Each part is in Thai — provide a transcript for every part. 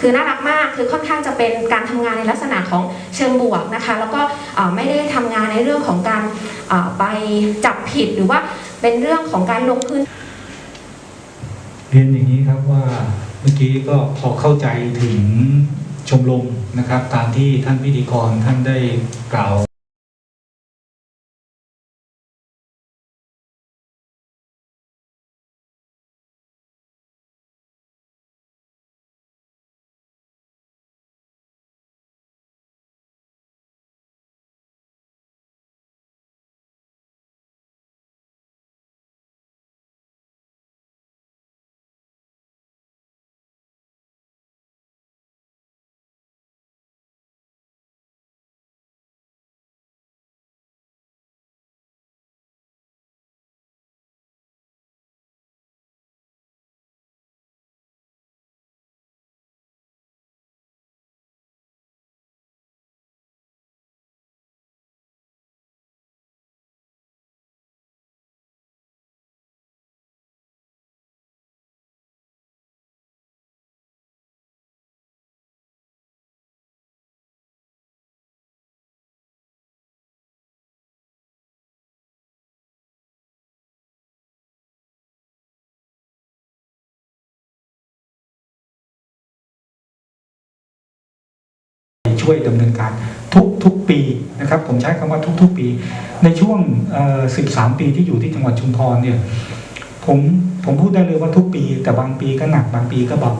คือน่ารักมากคือค่อนข้างจะเป็นการทำงานในลักษณะของเชิงบวกนะคะ แล้วก็ไม่ได้ทำงานในเรื่องของการไปจับผิดหรือว่าเป็นเรื่องของการลงพื้นเรียนอย่างนี้ครับว่าเมื่อกี้ก็พอเข้าใจถึงชมรมนะครับ ตามที่ท่านพิธีกรท่านได้กล่าว ช่วยดำเนินการทุกทุกปีนะครับผมใช้คำว่าทุกทุกปี ในช่วง 13 ปีที่อยู่ที่จังหวัดชุมพรเนี่ยผมผมพูดได้เลยว่าทุกปี แต่บางปีก็หนักบางปีก็เบา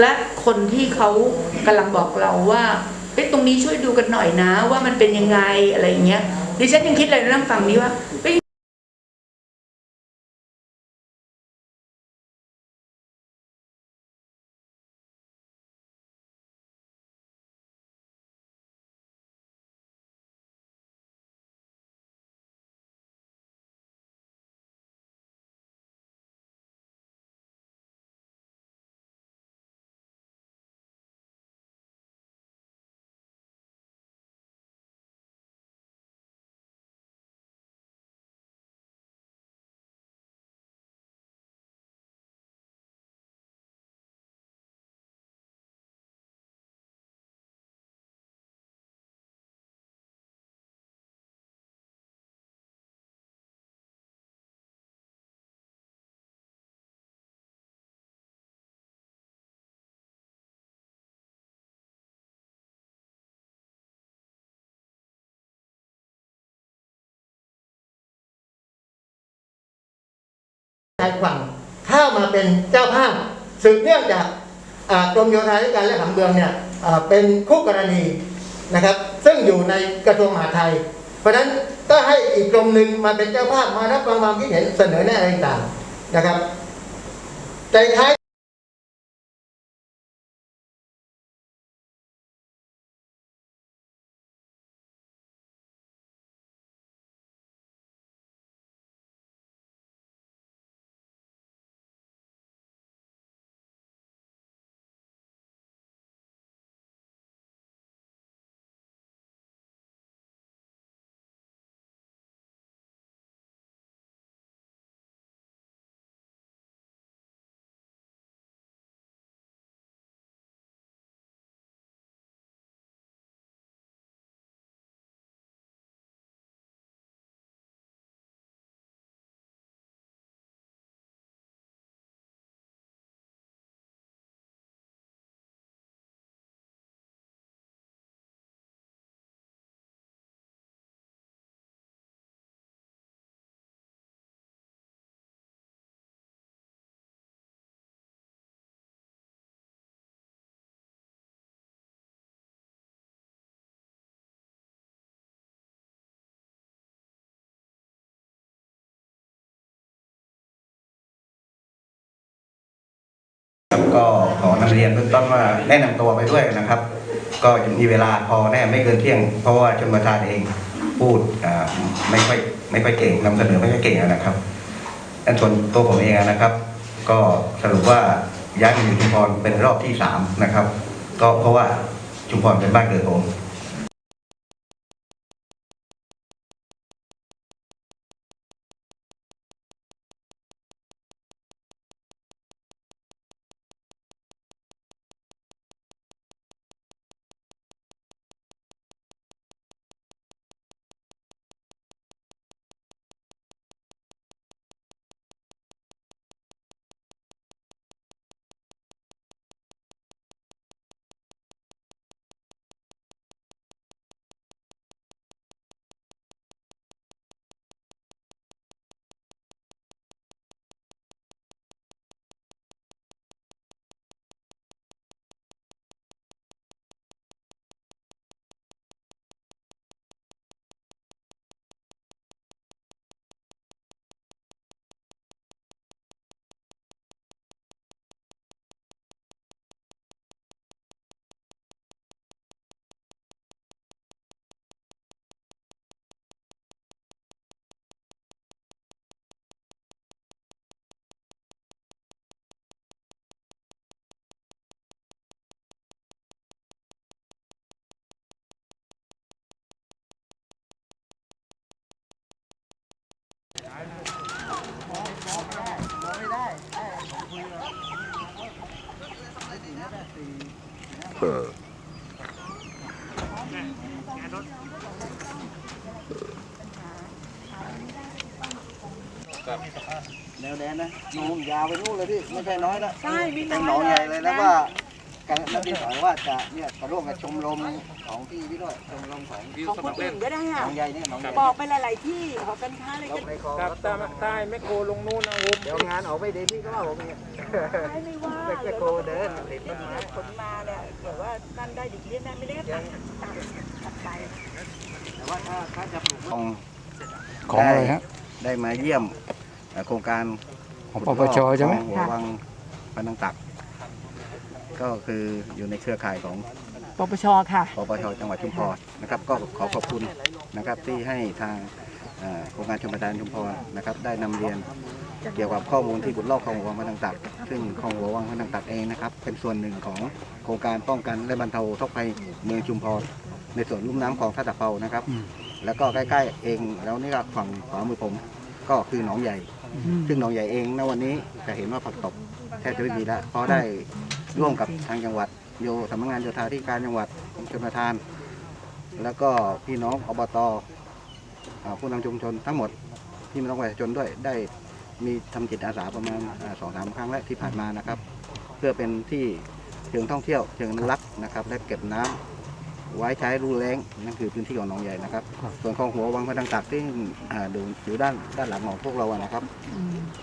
และคนที่เขากำลังบอกเราว่าเอ้ตรงนี้ช่วยดูกันหน่อยนะ ว่ามันเป็นยังไงอะไรเงี้ยดิฉันยังคิดอะไรนั่งฟังนี้ว่าายฝั่งเข้ามาเป็นเจ้าภาพสืบเนื่องจากกรมโยธาธิการและผังเมืองเนี่ยเป็นคู่กรณีนะครับ ซึ่งอยู่ในกระทรวงมหาดไทย เพราะฉะนั้นก็ให้อีกกรมหนึ่งมาเป็นเจ้าภาพมารับฟังความคิดเห็นเสนอแนะอะไรต่างนะครับใจท้าย เรียนเบื้องต้นว่าแนะนำตัวไปด้วยนะครับ ก็จะมีเวลาพอแน่ไม่เกินเที่ยง เพราะว่าชนประธานเองพูดไม่ค่อยไม่ค่อยเก่งนำเสนอไม่ค่อยเก่งนะครับอันส่วนตัวผมเองนะครับ ก็สรุปว่าย้ายมาอยู่ชุมพรเป็นรอบที่สามนะครับ ก็เพราะว่าชุมพรเป็นบ้านเกิดผม แนวแดนนะนู่นยาวไปนู่นเลยพี่ไม่ใช่น้อยนะใช่มีเป็นหนน้อองยใหเลญ่ยเลยแล้วว่าการนักบินสายว่าจะเนี่ยกระร่วมกับชมรมของพี่พี่ด้วยชมรมของของคนอื่นก็ได้หนอะองใหญ่เนี่ยหนองใหญ่บอกไปหลาย ๆ ที่หอการค้าอะไรก็ในคลองครับใต้ใต้แมคโครลงนู่นนะผมเดี๋ยวงานออกไม่ดีพี่ก็ว่าผมเนี่ยไม่ไม่ว่าไปโคเดินติดต้นไม้ขนมาเนี่ยเกิดว่านั่นได้ดิเรียนนั่นไม่ได้ตัดตัดตัดไปแต่ว่าถ้าถ้าจะปลูกของของอะไรฮะ ได้มาเยี่ยมเอ่อโครงการของปปชใช่ไหม ของหัววังพันังตัก ก็คืออยู่ในเครือข่ายของปปชค่ะ ปปชจังหวัดชุมพรนะครับ ก็ขอขอบคุณนะครับที่ให้ทางเอ่อโครงการชมประทานชุมพรนะครับ ได้นำเรียนเกี่ยวกับข้อมูลที่ขุดลอกคลองหัววังพนังตัก ซึ่งคลองหัววังพนังตักเองนะครับ เป็นส่วนหนึ่งของโครงการป้องกันและบรรเทาทุกภัยเมืองชุมพรในส่วนลุ่มน้ำคลองท่าตะเภานะครับ แล้วก็ใกล้ๆเองแล้วนี่ก็ฝั่งขวามือผม ก็คือหนองใหญ่ ซึ่งหนองใหญ่เองณวันนี้จะเห็นว่าผักตบแทบจะไม่มีแล้วเพราะได้ร่วมกับทางจังหวัดโยสำนักงานโยธาธิการจังหวัดกรมชลประทาน แล้วก็พี่น้องอบตอ่าผู้นำชุมชนทั้งหมดพี่น้องประชาชนด้วยได้มีทำจิตอาสาประมาณสองสามครั้งแล้วที่ผ่านมานะครับ เพื่อเป็นที่เชิงท่องเที่ยวเชิงอนุรักษ์นะครับ และเก็บน้ำ ไว้ใช้รูแล้งนั่นคือพื้นที่ของหนองใหญ่นะครับ ส่วนคลองหัววังพนังตักที่อ่าดูอยู่ด้านด้านหลังของพวกเราอะนะครับ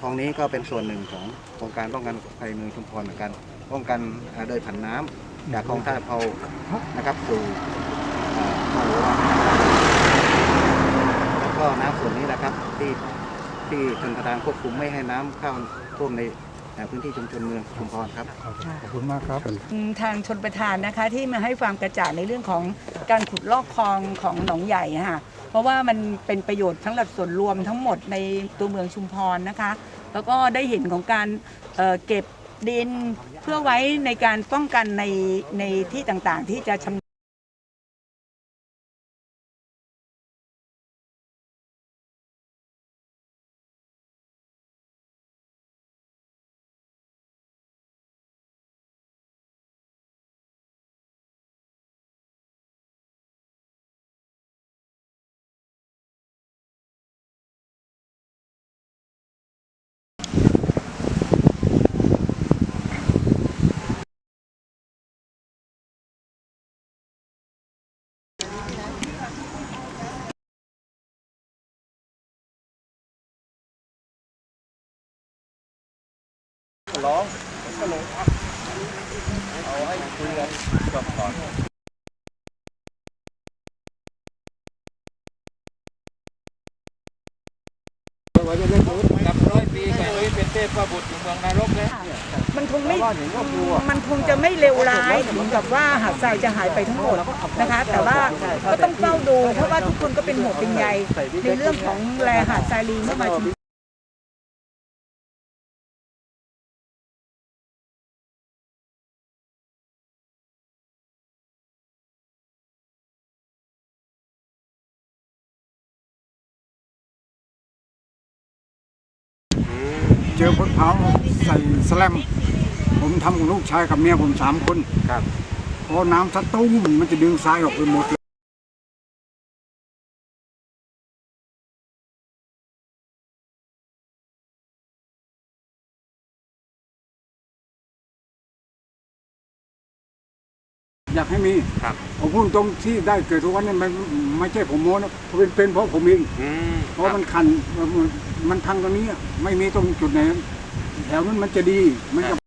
คลองนี้ก็เป็นส่วนหนึ่งของโครงการป้องกันภัยเมืองชุมพรเหมือนกัน ป้องกันอ่าโดยผันน้ำจากคลองท่าเผานะครับสู่อ่าคลองหัววังแล้วก็น้ำส่วนนี้นะครับที่ที่ชนประทานควบคุมไม่ให้น้ำเข้าท่วมในอ่า พื้นที่ชุมชนเมืองชุมพรครับ ขอบคุณมากครับ ทางชนประธานนะคะที่มาให้ความกระจ่างในเรื่องของการขุดลอกคลองของหนองใหญ่อะค่ะเพราะว่ามันเป็นประโยชน์ทั้งหลักส่วนรวมทั้งหมดในตัวเมืองชุมพรนะคะ แล้วก็ได้เห็นของการเอ่อเก็บดินเพื่อไว้ในการป้องกันในในที่ต่างๆ ที่จะชำ ร้องก็ลงเอาให้คุยกันจบก่อนกับร้อยปีไก่เป็นเทพบุตรอยู่เมืองนรกเลยมันคงไม่มันคงจะไม่เลวร้ายถึงกับว่าหาดทรายจะหายไปทั้งหมดนะคะ แต่ว่าก็ต้องเฝ้าดู เพราะว่าทุกคนก็เป็นห่วงเป็นใยในเรื่องของแลหาดทรายลีเมื่อมาชุม เจอคนเผาใส่สแลม ผมทำกับลูกชายกับเมียผมสามคนครับพอน้ำซัดตุ้มมันจะดึงทรายออกไปหมดเลยอยากให้มีครับผมพูดตรงที่ได้เกิดทุกวันนี้มันไม่ใช่ผมโม้นะเป็นเป็นเพราะผมเองอืมเพราะมันคัน มันทางตรงนี้ไม่มีตรงจุดไหนแถวนั้นมันจะดีมันจะ